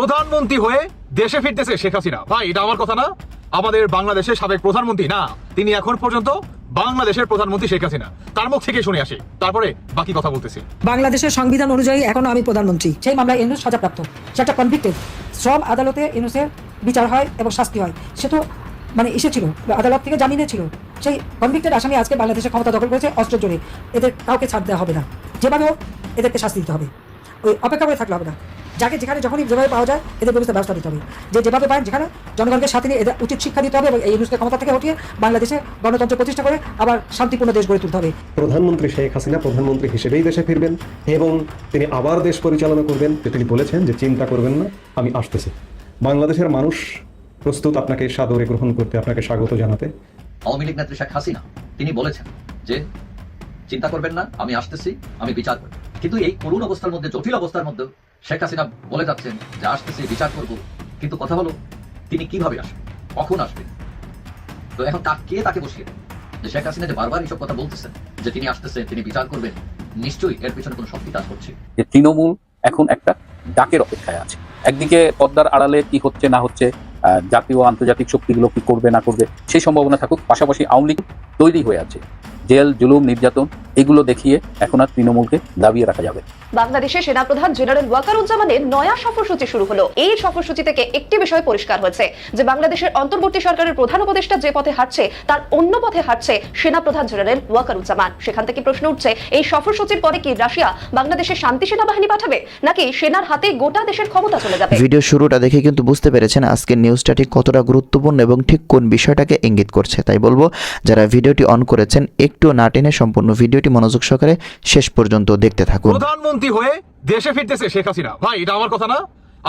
প্রধানমন্ত্রী হয়ে দেশে ফিরতেছে শেখ হাসিনা। ভাই, এটা আমার কথা না। আমাদের বাংলাদেশের সাবেক প্রধানমন্ত্রী, না, তিনি এখন পর্যন্ত বাংলাদেশের প্রধানমন্ত্রী শেখ হাসিনা। তার মুখ থেকে শুনে আসে। তারপরে বাকি কথা বলতেছি। বাংলাদেশের সংবিধান অনুযায়ী এখনও আমি প্রধানমন্ত্রী। সেই মামলায় ইউনুস সাজাপ্রাপ্ত। সে একটা কনভিক্টেড শ্রম আদালতে ইউনুসের বিচার হয় এবং শাস্তি হয়। সে তো মানে ইসে ছিল। আদালত থেকে জামিনে ছিল। সেই কনভিক্টেড আসামি আজকে বাংলাদেশের ক্ষমতা দখল করেছে অস্ত্র জোরে। এদের কাউকে ছাড় দেওয়া হবে না। যেভাবে এদেরকে শাস্তি দিতে হবে। ওই, অপেক্ষা করে থাকলে হবে না। যাকে যেখানে যখনই যেভাবে পাওয়া যায় এদের ব্যবস্থা ব্যবস্থা দিতে হবে। যে যেভাবে পায় যেখানে জনগণকে সাথে নিয়ে এদের উচিত শিক্ষা দিতে হবে এবং এই ইউনুসকে ক্ষমতা থেকে উঠিয়ে বাংলাদেশে গণতন্ত্র প্রতিষ্ঠা করে আবার শান্তিপূর্ণ দেশ গড়ে তুলতে হবে। প্রধানমন্ত্রী শেখ হাসিনা প্রধানমন্ত্রী হিসেবেই দেশে ফিরবেন এবং তিনি আবার দেশ পরিচালনা করবেন। যে তিনি বলেছেন যে চিন্তা করবেন না আমি আসতেছি। বাংলাদেশের মানুষ প্রস্তুত আপনাকে সাদরে গ্রহণ করতে আপনাকে স্বাগত জানাতে। আওয়ামী লীগ নেত্রী শেখ হাসিনা তিনি বলেছেন যে চিন্তা করবেন না আমি আসতেছি আমি বিচার করব। কিন্তু এই করুণ অবস্থার মধ্যে জটিল অবস্থার মধ্যে শেখ হাসিনা বলে যাচ্ছেন যে, আসতেছি, বিচার করব। কিন্তু কথা হলো, তিনি কীভাবে আসবেন? কখন আসবেন? তো এখন কে তাকে বসিয়ে যে শেখ হাসিনা যে বারবার এইসব কথা বলতেছেন, যে তিনি আসতেছেন, তিনি বিচার করবেন, নিশ্চয়ই এর পিছনে কোনো শক্তি কাজ করছে। যে তৃণমূল এখন একটা ডাকের অপেক্ষায় আছে। একদিকে পদ্মার আড়ালে কি হচ্ছে, না হচ্ছে জাতীয় আন্তর্জাতিক শক্তিগুলো কি করবে, না করবে, সেই সম্ভাবনা থাকুক। পাশাপাশি আওয়ামী লীগ তৈরি হয়ে আছে। জেল জুলুম নির্যাতন এগুলো দেখিয়ে এখন আর তৃণমূলকে দাবিয়ে রাখা যাবে। বাংলাদেশে সেনাপ্রধান জেনারেল ওয়াকারুজ্জামানের নয়া সফরসূচি শুরু হলো। এই সফরসূচি থেকে একটি বিষয় পরিষ্কার হয়েছে যে বাংলাদেশের অন্তর্বর্তী সরকারের প্রধান উপদেষ্টা যে পথে হাঁটছে তার অন্য পথে হাঁটছে সেনাপ্রধান জেনারেল ওয়াকারুজ্জামান। সেখান থেকে প্রশ্ন উঠছে এই সফরসূচির পরে কি রাশিয়া বাংলাদেশে শান্তি সেনাবাহিনী পাঠাবে নাকি সেনার হাতে গোটা দেশের ক্ষমতা চলে যাবে? ভিডিও শুরুটা দেখে কিন্তু বুঝতে পেরেছেন আজকের নিউজটা ঠিক কতটা গুরুত্বপূর্ণ এবং ঠিক কোন বিষয়টাকে ইঙ্গিত করছে। তাই বলব যারা ভিডিওটি অন করেছেন একটু না টেনে সম্পূর্ণ ভিডিওটি মনোযোগ সহকারে শেষ পর্যন্ত দেখতে থাকুন। প্রধানমন্ত্রী হয়ে দেশে ফিরতেছে শেখ হাসিনা। ভাই এটা আমার কথা না।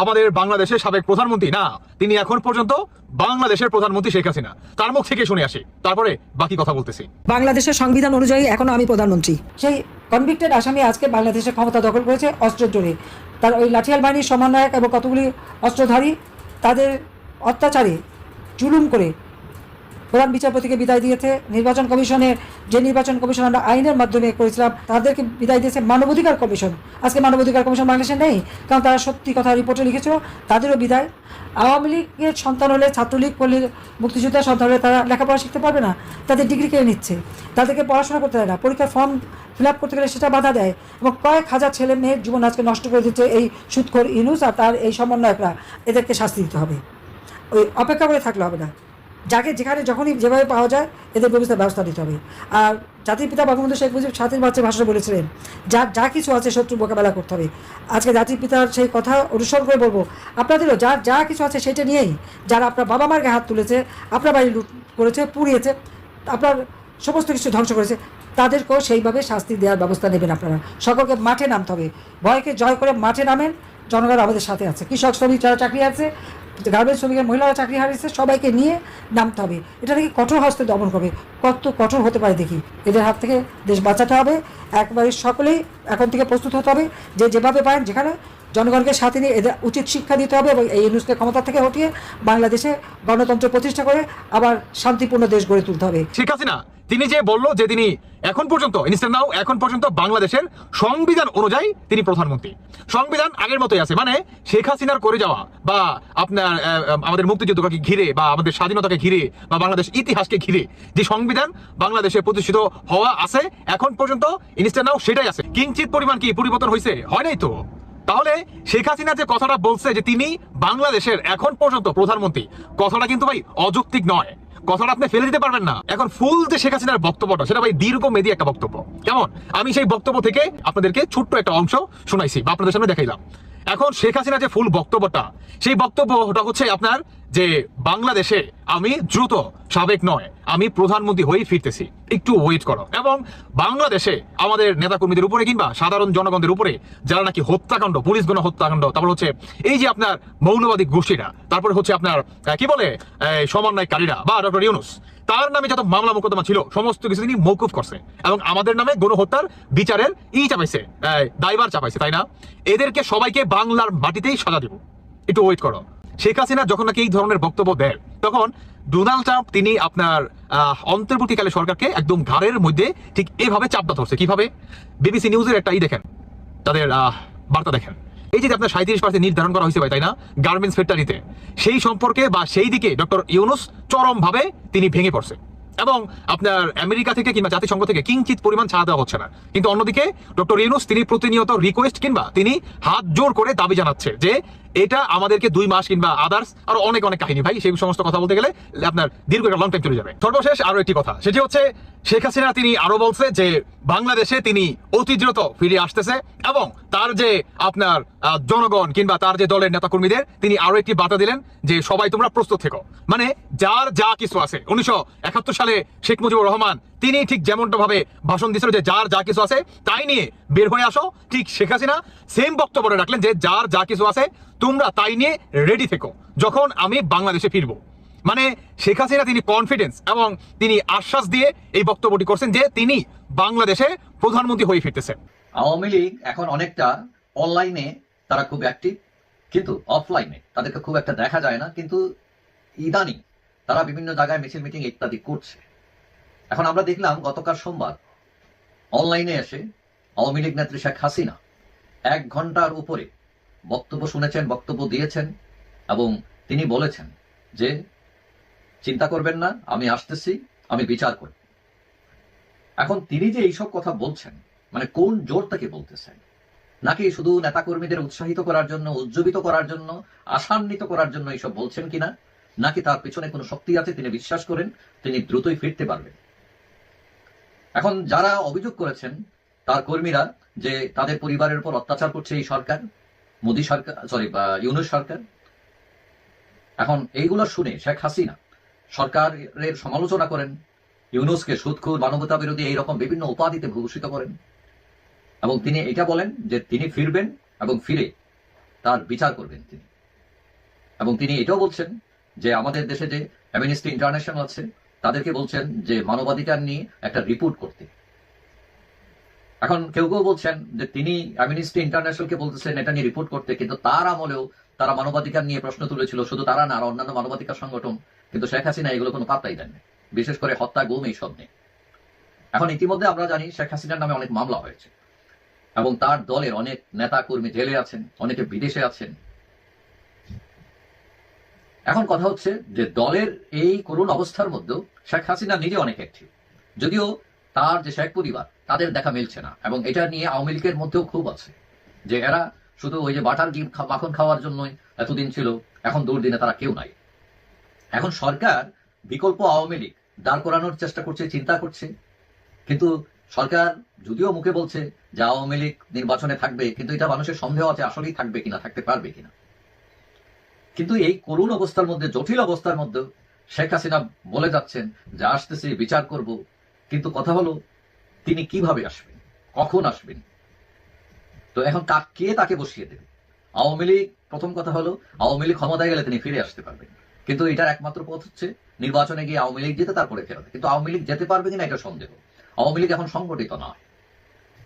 আমাদের বাংলাদেশের সাবেক প্রধানমন্ত্রী না তিনি এখন পর্যন্ত বাংলাদেশের প্রধানমন্ত্রী শেখ হাসিনা। তার মুখ থেকে শুনে আসি তারপরে বাকি কথা বলতেছি। বাংলাদেশের সংবিধান অনুযায়ী এখনও আমি প্রধানমন্ত্রী। সেই কনভিক্টেড আসামি আজকে বাংলাদেশের ক্ষমতা দখল করেছে অস্ত্রের জোরে। তার ওই লাঠিয়াল বাহিনীর সমন্বয়ক এবং কতগুলি অস্ত্রধারী তাদের অত্যাচারে জুলুম করে প্রধান বিচারপতিকে বিদায় দিয়েছে। নির্বাচন কমিশনের যে নির্বাচন কমিশন আমরা আইনের মাধ্যমে করেছিলাম, তাদেরকে বিদায় দিয়েছে মানবাধিকার কমিশন। আজকে মানবাধিকার কমিশন বাংলাদেশে নেই, কারণ তারা সত্যি কথা রিপোর্টে লিখেছিল তাদেরও বিদায়। আওয়ামী লীগের সন্তান হলে ছাত্রলীগ করলে মুক্তিযোদ্ধার সন্তান হলে তারা লেখাপড়া শিখতে পারবে না, তাদের ডিগ্রি কেড়ে নিচ্ছে, তাদেরকে পড়াশোনা করতে দেয় না, পরীক্ষার ফর্ম ফিল আপ করতে গেলে সেটা বাধা দেয় এবং কয়েক হাজার ছেলে মেয়ের জীবন আজকে নষ্ট করে দিচ্ছে এই সুৎখর ইনুস আর তার এই সমন্বয়করা। এদেরকে শাস্তি দিতে হবে। ওই অপেক্ষা করে থাকলে হবে না। যাকে যেখানে যখনই যেভাবে পাওয়া যায়, এদের ব্যবস্থা ব্যবস্থা নিতে হবে। আর জাতির পিতা বঙ্গবন্ধু শেখ মুজিব ছাত্রীর বাচ্চা ভাষণে বলেছিলেন, যা যা কিছু আছে শত্রু মোকাবেলা করতে হবে। আজকে জাতির পিতার সেই কথা অনুসরণ করে বলব, আপনাদেরও যা যা কিছু আছে সেটা নিয়েই যারা আপনার বাবা মার গায়ে হাত তুলেছে, আপনার বাড়ি লুট করেছে, পুড়িয়েছে, আপনার সমস্ত কিছু ধ্বংস করেছে, তাদেরকেও সেইভাবে শাস্তি দেওয়ার ব্যবস্থা নেবেন আপনারা। সকলকে মাঠে নামতে হবে। ভয়কে জয় করে মাঠে নামেন। জনগণ আমাদের সাথে আছে। কৃষক, শ্রমিক যারা চাকরি আছে গার্মেন্টস শ্রমিকের মহিলারা চাকরি হারিয়েছে, সবাইকে নিয়ে নামতে হবে। এটা নাকি কঠোর হস্তে দমন করবে। কত কঠোর হতে পারে দেখি। এদের হাত থেকে দেশ বাঁচাতে হবে। একবারে সকলেই এখন থেকে প্রস্তুত হতে হবে। যে যেভাবে পারেন যেখানে জনগণকে সাথে নিয়ে এদের উচিত শিক্ষা দিতে হবে এবং এই ইউনুসকে ক্ষমতা থেকে হটিয়ে বাংলাদেশে গণতন্ত্র প্রতিষ্ঠা করে আবার শান্তিপূর্ণ দেশ গড়ে তুলতে হবে। শেখ হাসিনা তিনি যে বলল যে তিনি এখন পর্যন্ত ইনস্ট্যান্ট নাও এখন পর্যন্ত বাংলাদেশের সংবিধান অনুযায়ী তিনি প্রধানমন্ত্রী। সংবিধান আগের মতোই আছে মানে শেখ হাসিনার করে যাওয়া বা আপনার আমাদের মুক্তিযুদ্ধকে ঘিরে বা আমাদের স্বাধীনতাকে ঘিরে বা বাংলাদেশ ইতিহাসকে ঘিরে যে সংবিধান বাংলাদেশে প্রতিষ্ঠিত হওয়া আছে, এখন পর্যন্ত ইনস্ট্যান্ট নাও সেটাই আছে। কিঞ্চিত পরিমাণ কি পরিবর্তন হয়েছে হয় নাই তো? তাহলে শেখ হাসিনা যে কথাটা বলছে যে তিনি বাংলাদেশের এখন পর্যন্ত প্রধানমন্ত্রী, কথাটা কিন্তু ভাই অযৌক্তিক নয়। কথাটা আপনি ফেলে দিতে পারবেন না। এখন ফুল যে শেখ হাসিনার বক্তব্যটা, সেটা ভাই দীর্ঘ মেদি একটা বক্তব্য। কেমন? আমি সেই বক্তব্য থেকে আপনাদেরকে ছোট্ট একটা অংশ শুনাইছি বা আপনাদের সামনে দেখাইলাম। এখন শেখ হাসিনা যে ফুল বক্তব্যটা, সেই বক্তব্যটা হচ্ছে আপনার যে বাংলাদেশে আমি দ্রুত সাবেক নয় আমি প্রধানমন্ত্রী হয়েই ফিরতেছি। একটু ওয়েট করো। এবং বাংলাদেশে আমাদের নেতাকর্মীদের উপরে কিংবা সাধারণ জনগণদের উপরে যারা নাকি হত্যাকাণ্ড পুলিশ গণ হত্যাকাণ্ড তারপর হচ্ছে এই যে আপনার মৌলবাদী গোষ্ঠীরা তারপরে হচ্ছে আপনার কি বলে সমন্বয়কারীরা বা ডক্টর ইউনুস তার নামে যত মামলা মোকদ্দমা ছিল সমস্ত কিছু তিনি মৌকুফ করছে। এবং আমাদের নামে গণহত্যার বিচারের ই চাপাইছে আহ, দায়ভার চাপাইছে তাই না? এদেরকে সবাইকে বাংলার মাটিতেই সাজা দেব। একটু ওয়েট করো। শেখ হাসিনা যখন নাকি এই ধরনের বক্তব্য দেয় তখন ডোনাল্ড ট্রাম্প তিনি আপনার অন্তর্বর্তীকালে সরকারকে একদম ঘাড়ের মধ্যে ঠিক এভাবে চাপটা ধরছে। কীভাবে? বিবিসি নিউজের একটা ই দেখেন, তাদের বার্তা দেখেন। এই যে আপনার সাঁত্রিশ পার্সেন্ট নির্ধারণ করা হয়েছে ভাই, তাই না? গার্মেন্টস ফ্যাক্টরিতে। সেই সম্পর্কে বা সেই দিকে ডক্টর ইউনুস চরমভাবে তিনি ভেঙে পড়ছে। এবং আপনার আমেরিকা থেকে কিংবা জাতিসংঘ থেকে কিঞ্চিত পরিমাণ ছাড়া দেওয়া হচ্ছে না। কিন্তু অন্যদিকে ডক্টর ইউনুস তিনি প্রতিনিয়ত রিকোয়েস্ট কিংবা তিনি হাত জোর করে দাবি জানাচ্ছে যে এটা আমাদেরকে দুই মাস কিংবা আদার্স আরও অনেক অনেক কাহিনী। ভাই, সেই সমস্ত কথা বলতে গেলে আপনার দীর্ঘ একটা লং টাইম চলে যাবে। সর্বশেষ আরও একটি কথা, সেটি হচ্ছে শেখ হাসিনা তিনি আরও বলছে যে বাংলাদেশে তিনি অতি দ্রুত ফিরে আসতেছে এবং তার যে আপনার জনগণ কিংবা তার যে দলের নেতাকর্মীদের, তিনি আরও একটি বার্তা দিলেন যে সবাই তোমরা প্রস্তুত থেকো। মানে যার যা কিছু আছে, উনিশশো একাত্তর সালে শেখ মুজিবুর রহমান তিনি ঠিক যেমনটা ভাবে ভাষণ দিয়েছিল যে যার যা কিছু আছে তাই নিয়ে বের হয়ে আসো। ঠিক শেখ হাসিনা সেম বক্তব্য রাখলেন যে যার যা কিছু আছে তোমরা তাই নিয়ে রেডি থেকো। যখন আমি বাংলাদেশে ফিরবো। মানে শেখ হাসিনা তিনি কনফিডেন্স এবং তিনি আশ্বাস দিয়ে এই বক্তব্যটি করছেন যে তিনি বাংলাদেশে প্রধানমন্ত্রী হয়ে ফিরতেছেন। আওয়ামী লীগ এখন অনেকটা অনলাইনে তারা খুব অ্যাক্টিভ কিন্তু অফলাইনে তাদেরকে খুব একটা দেখা যায় না। কিন্তু ইদানিং তারা বিভিন্ন জায়গায় মিছিল মিটিং ইত্যাদি করছে। এখন আমরা দেখলাম গতকাল সোমবার অনলাইনে এসে আওয়ামী লীগ নেত্রী শেখ হাসিনা এক ঘণ্টার উপরে বক্তব্য শুনেছেন, বক্তব্য দিয়েছেন এবং তিনি বলেছেন যে, চিন্তা করবেন না, আমি আসতেছি, আমি বিচার করব। এখন তিনি যে এইসব কথা বলছেন মানে কোন জোর তাকে বলতেছেন? নাকি শুধু নেতাকর্মীদের উৎসাহিত করার জন্য, উজ্জীবিত করার জন্য, আশান্বিত করার জন্য এইসব বলছেন কিনা? নাকি তার পিছনে কোনো শক্তি আছে, তিনি বিশ্বাস করেন, তিনি দ্রুতই ফিরতে পারবেন? এখন যারা অভিযোগ করেছেন, তার কর্মীরা যে তাদের পরিবারের উপর অত্যাচার করছে এই সরকার, মোদী সরকার সরি ইউনুস সরকার, এখন এইগুলো শুনে শেখ হাসিনা সরকারের সমালোচনা করেন, ইউনুসকে সুদখুর মানবতা বিরোধী এইরকম বিভিন্ন উপাধিতে ভূষিত করেন, এবং তিনি এটা বলেন যে তিনি ফিরবেন এবং ফিরে তার বিচার করবেন তিনি। এবং তিনি এটাও বলছেন যে আমাদের দেশে যে অ্যামনিস্টি ইন্টারন্যাশনাল আছে তাদেরকে বলছেন যে মানবাধিকার নিয়ে একটা রিপোর্ট করতে। এখন কেউ কেউ বলছেন যে তিনি অ্যামনিস্টি ইন্টারন্যাশনালকে বলতেছেন এটা নিয়ে রিপোর্ট করতে, কিন্তু তার আমলেও তারা মানবাধিকার নিয়ে প্রশ্ন তুলেছিল, শুধু তারা না, আর অন্যান্য মানবাধিকার সংগঠন, কিন্তু শেখ হাসিনা এগুলো কোনো পাত্তাই দেননি, বিশেষ করে হত্যা, গুম এইসব নিয়ে। এখন ইতিমধ্যে আমরা জানি শেখ হাসিনার নামে অনেক মামলা হয়েছে, এবং তার দলের অনেক নেতা কর্মী জেলে আছেন, অনেকে বিদেশে আছেন এখন কথা হচ্ছে যে দলের এই করুণ অবস্থার মধ্যেও শেখ হাসিনা নিজে অনেক অ্যাক্টিভ যদিও তার যে শেখ পরিবার, তাদের দেখা মিলছে না। এবং এটা নিয়ে আওয়ামী লীগের মধ্যেও খুব আছে যে এরা শুধু ওই যে বাটার গিম মাখন খাওয়ার জন্যই এতদিন ছিল, এখন দুর্দিনে তারা কেউ নাই। এখন সরকার বিকল্প আওয়ামী লীগ দাঁড় করানোর চেষ্টা করছে, চিন্তা করছে। কিন্তু সরকার যদিও মুখে বলছে যে আওয়ামী লীগ নির্বাচনে থাকবে, কিন্তু এটা মানুষের সন্দেহ আছে আসলেই থাকবে কিনা, থাকতে পারবে কিনা। কিন্তু এই করুণ অবস্থার মধ্যে, জটিল অবস্থার মধ্যে শেখ হাসিনা বলে যাচ্ছেন যে, আসতেছি, বিচার করব। কিন্তু কথা হলো, তিনি কীভাবে আসবেন? কখন আসবেন? তো এখন কা- তাকে বসিয়ে দেবে? আওয়ামী লীগ, প্রথম কথা হলো, আওয়ামী লীগ ক্ষমতায় গেলে তিনি ফিরে আসতে পারবেন। কিন্তু এটার একমাত্র পথ হচ্ছে, নির্বাচনে গিয়ে আওয়ামী লীগ যেতে, তারপরে ফেরত। কিন্তু আওয়ামী লীগ যেতে পারবে কিনা এটা সন্দেহ। আওয়ামী লীগ এখন সংগঠিত নয়।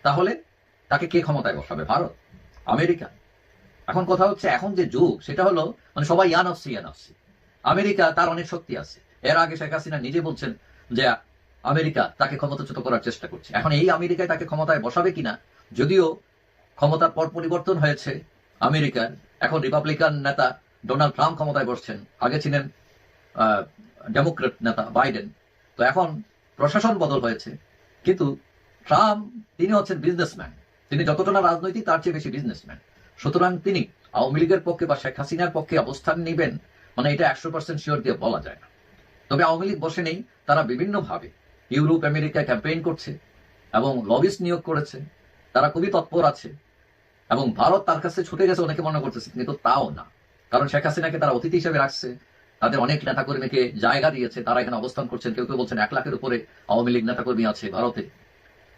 তাহলে তাকে কে ক্ষমতায় বসাবে? ভারত? আমেরিকা? এখন কথা হচ্ছে, এখন যে যুগ, সেটা হলো মানে সবাই ইয়ানফসি ইয়ানফসি আমেরিকা তার অনেক শক্তি আছে। এর আগে শেখ হাসিনা নিজে বলছেন যে, আমেরিকা তাকে ক্ষমতাচ্যুত করার চেষ্টা করছে। এখন এই আমেরিকায় তাকে ক্ষমতায় বসাবে কিনা, যদিও ক্ষমতার পর পরিবর্তন হয়েছে, আমেরিকার, এখন রিপাবলিকান নেতা ডোনাল্ড ট্রাম্প ক্ষমতায় বসছেন। আগে ছিলেন ডেমোক্রেট নেতা বাইডেন। তো এখন প্রশাসন বদল হয়েছে, কিন্তু ট্রাম্প, তিনি হচ্ছেন বিজনেসম্যান। তিনি যতটা রাজনৈতিক, তার চেয়ে বেশি বিজনেসম্যান। সুতরাং তিনি আওয়ামী লীগের পক্ষে বা শেখ হাসিনার পক্ষে অবস্থান নেবেন মানে এটা একশো পার্সেন্ট শিওর দিয়ে বলা যায় না। তবে আওয়ামী লীগ বসে নেই, তারা বিভিন্নভাবে ইউরোপ, আমেরিকায় ক্যাম্পেইন করছে এবং লবিস্ট নিয়োগ করেছে, তারা খুবই তৎপর আছে এবং ভারত তার কাছে ছুটে গেছে অনেকে মনে করতেছে, কিন্তু তাও না। কারণ শেখ হাসিনাকে তারা অতিথি হিসেবে রাখছে, তাদের অনেক নেতাকর্মীকে জায়গা দিয়েছে, তারা এখানে অবস্থান করছেন, কেউ কেউ বলছেন এক লাখের উপরে আওয়ামী লীগ নেতাকর্মী আছে ভারতে।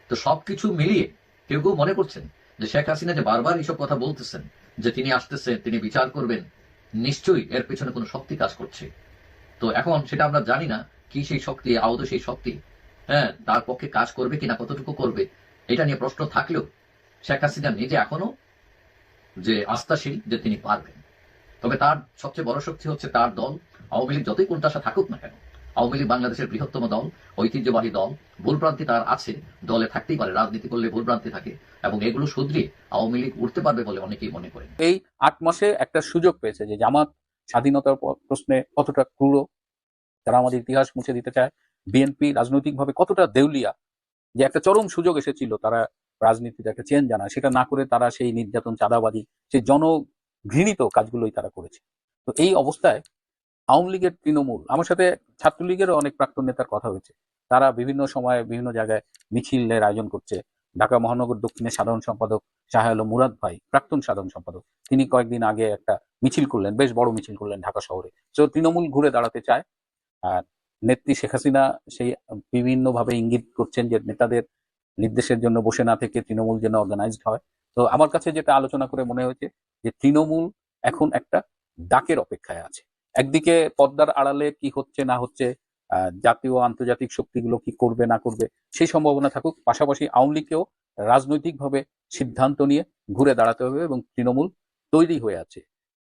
তো সবকিছু মিলিয়ে কেউ কেউ মনে করছেন যে শেখ হাসিনা যে বারবার এইসব কথা বলতেছেন, যে তিনি আসতেছেন তিনি বিচার করবেন, নিশ্চয়ই এর পেছনে কোনো শক্তি কাজ করছে। তো এখন সেটা আমরা জানি না, কি সেই শক্তি আদৌ সেই শক্তি হ্যাঁ তার পক্ষে কাজ করবে কিনা, কতটুকু করবে, এটা নিয়ে প্রশ্ন থাকলেও শেখ হাসিনা নিজে এখনও যে আস্থাশীল যে তিনি পারবেন। তবে তার সবচেয়ে বড় শক্তি হচ্ছে তার দল, আওয়ামী লীগ যতই কোনটাশা থাকুক না কেন আওয়ামী লীগ বাংলাদেশের বৃহত্তম দল, ঐতিহ্যবাহী দল, ভুলভ্রান্তি তার আছে, দলে থাকতেই পারে, রাজনীতি করলে ভুলভ্রান্তি থাকে, এবং এগুলো শুধরিয়ে আওয়ামী লীগ উঠতে পারবে বলে অনেকেই মনে করেন। এই আট মাসে একটা সুযোগ পেয়েছে যে জামাত স্বাধীনতার প্রশ্নে কতটা ক্রূর তারা আমাদের ইতিহাস মুছে দিতে চায়, বিএনপি রাজনৈতিকভাবে কতটা দেউলিয়া, যে একটা চরম সুযোগ এসেছিল তারা রাজনীতিতে একটা চেঞ্জ জানায়, সেটা না করে তারা সেই নির্যাতন, চাঁদাবাজি, সেই জনঘৃণিত কাজগুলোই তারা করেছে। তো এই অবস্থায় আওয়ামী লীগের তৃণমূল, আমার সাথে ছাত্রলীগেরও অনেক প্রাক্তন নেতার কথা হয়েছে। তারা বিভিন্ন সময়ে বিভিন্ন জায়গায় মিছিলের আয়োজন করছে। ঢাকা মহানগর দক্ষিণের সাধারণ সম্পাদক শাহ আলম মুরাদ ভাই, প্রাক্তন সাধারণ সম্পাদক, তিনি কয়েকদিন আগে একটা মিছিল করলেন, বেশ বড় মিছিল করলেন ঢাকা শহরে। তো তৃণমূল ঘুরে দাঁড়াতে চায়। আর নেত্রী শেখ হাসিনা সেই বিভিন্নভাবে ইঙ্গিত করছেন যে নেতাদের নির্দেশের জন্য বসে না থেকে তৃণমূল যেন অর্গানাইজড হয়। তো আমার কাছে যেটা আলোচনা করে মনে হয়েছে যে তৃণমূল এখন একটা ডাকের অপেক্ষায় আছে। একদিকে পদ্মার আড়ালে কি হচ্ছে, না হচ্ছে জাতীয় আন্তর্জাতিক শক্তিগুলো কি করবে, না করবে, সেই সম্ভাবনা থাকুক। পাশাপাশি আওয়ামী লীগকেও রাজনৈতিকভাবে সিদ্ধান্ত নিয়ে ঘুরে দাঁড়াতে হবে এবং তৃণমূল তৈরি হয়ে আছে।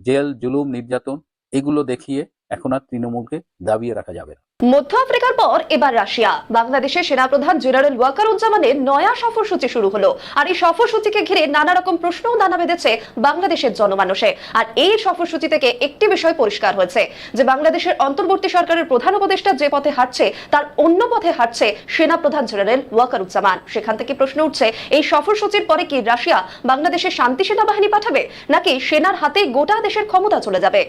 জেল, জুলুম, নির্যাতন, এগুলো দেখিয়ে এখন আর তৃণমূলকে দাবিয়ে রাখা যাবে না। মধ্য আফ্রিকার পর এবার রাশিয়া। বাংলাদেশের সেনাপ্রধান জেনারেল ওয়াকারুজ্জামানের নয়া সফরসূচি শুরু হলো। আর এই সফরসূচিকে ঘিরে নানা রকম প্রশ্নও দানা বেঁধেছে বাংলাদেশের জনমানসে আর এই সফরসূচি থেকে একটি বিষয় পরিষ্কার হয়েছে, যে বাংলাদেশের অন্তর্বর্তী সরকারের প্রধান উপদেষ্টা যে পথে হাঁটছে, তার অন্য পথে হাঁটছে সেনাপ্রধান জেনারেল ওয়াকারুজ্জামান। সেখান থেকে প্রশ্ন উঠছে, এই সফরসূচির পরে কি রাশিয়া বাংলাদেশের শান্তি সেনাবাহিনী পাঠাবে, নাকি সেনার হাতে গোটা দেশের ক্ষমতা চলে যাবে?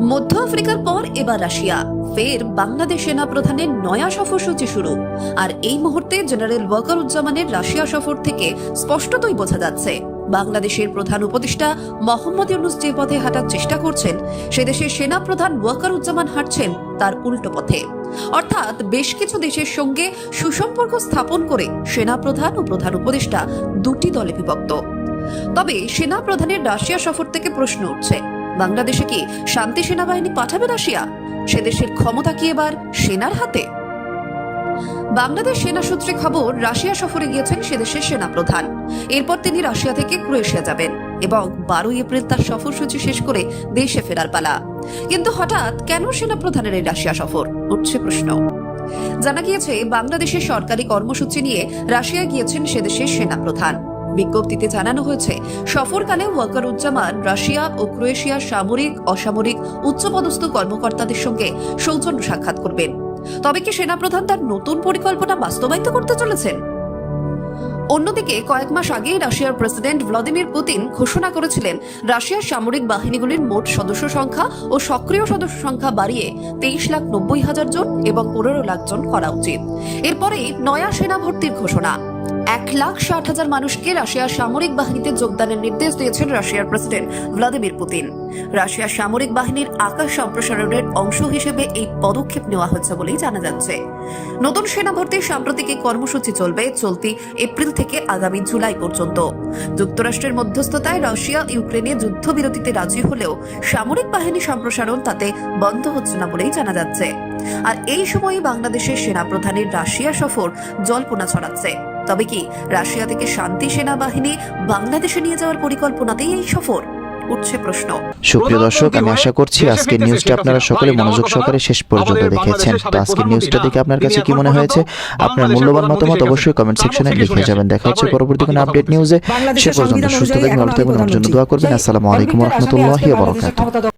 মধ্য আফ্রিকার পর এবার রাশিয়া। ফের বাংলাদেশ সেনা প্রধানের নয়া সফরসূচি শুরু। আর এই মুহূর্তে জেনারেল ওয়াকারুজ্জামানের রাশিয়া সফর থেকে স্পষ্টতই বোঝা যাচ্ছে, বাংলাদেশের প্রধান উপদেষ্টা মোহাম্মদ ইউনুস যে পথে হাঁটার চেষ্টা করছেন, সে দেশের সেনা প্রধান ওয়াকারুজ্জামান হাঁটছেন তার উল্টো পথে। অর্থাৎ বেশ কিছু দেশের সঙ্গে সুসম্পর্ক স্থাপন করে সেনা প্রধান ও প্রধান উপদেষ্টা দুটি দলে বিভক্ত। তবে সেনা প্রধানের রাশিয়া সফর থেকে প্রশ্ন উঠছে বাংলাদেশে কি শান্তি সেনাবাহিনী পাঠাবে রাশিয়া? সে দেশের ক্ষমতা কি এবার সেনার হাতে? বাংলাদেশ সেনা সূত্রে খবর, রাশিয়া সফরে গিয়েছেন সে দেশের সেনা প্রধান এরপর তিনি রাশিয়া থেকে ক্রোয়েশিয়া যাবেন এবং বারোই এপ্রিল তার সফরসূচি শেষ করে দেশে ফেরার পালা। কিন্তু হঠাৎ কেন সেনা প্রধানের এই রাশিয়া সফর? উঠছে প্রশ্ন। জানা গিয়েছে, বাংলাদেশের সরকারি কর্মসূচি নিয়ে রাশিয়া গিয়েছেন সে দেশের সেনা প্রধান বিজ্ঞপ্তিতে জানানো হয়েছে, সফরকালে ওয়াকারুজ্জামান রাশিয়া ও ক্রোয়েশিয়ার সামরিক, অসামরিক, উচ্চপদস্থ কর্মকর্তাদের সঙ্গে সৌজন্য সাক্ষাৎ করবেন। তবে কি সেনাপ্রধান তার নতুন পরিকল্পনা বাস্তবায়িত করতে চলেছেন? অন্যদিকে, কয়েক মাস আগে রাশিয়ার প্রেসিডেন্ট ভ্লাদিমির পুতিন ঘোষণা করেছিলেন, রাশিয়ার সামরিক বাহিনীগুলির মোট সদস্য সংখ্যা ও সক্রিয় সদস্য সংখ্যা বাড়িয়ে তেইশ লাখ নব্বই হাজার জন এবং পনেরো লাখ জন করা উচিত। এরপরেই নয়া সেনা ভর্তির ঘোষণা। এক লাখ ষাট হাজার মানুষকে রাশিয়ার সামরিক বাহিনীতে যোগদানের নির্দেশ দিয়েছেন রাশিয়ার প্রেসিডেন্ট ভ্লাদিমির পুতিন। রাশিয়ার সামরিক বাহিনীর আকাশ সম্প্রসারণের অংশ হিসেবে এই পদক্ষেপ নেওয়া হচ্ছে বলেই জানা যাচ্ছে। নতুন সেনা ভর্তির সাম্প্রতিক এই কর্মসূচি চলবে, চলতি এপ্রিল থেকে আগামী জুলাই পর্যন্ত। যুক্তরাষ্ট্রের মধ্যস্থতায় রাশিয়া ইউক্রেনে যুদ্ধবিরতিতে রাজি হলেও সামরিক বাহিনী সম্প্রসারণ তাতে বন্ধ হচ্ছে না বলেই জানা যাচ্ছে। আর এই সময়ে বাংলাদেশের সেনাপ্রধানের রাশিয়া সফর জল্পনা ছড়াচ্ছে। তবে কি রাশিয়া থেকে শান্তি সেনাবাহিনী বাংলাদেশে নিয়ে যাওয়ার পরিকল্পনাতেই এই সফর? উঠছে প্রশ্ন। সুপ্রিয় দর্শক আমি আশা করছি আজকের নিউজটা আপনারা সকলে মনোযোগ সহকারে শেষ পর্যন্ত দেখেছেন। তো আজকের নিউজটা দেখে আপনার কাছে কি মনে হয়েছে? আপনার মূল্যবান মতামত অবশ্যই কমেন্ট সেকশনে লিখে যাবেন। দেখা হচ্ছে পরবর্তী কোনো আপডেট নিউজে সে পর্যন্ত সুস্থ থাকবেন ভালো থাকবেন আমার জন্য দোয়া করবেন। আসসালামু আলাইকুম রহমতুল্লাহি ওয়া বারাকাতুহু।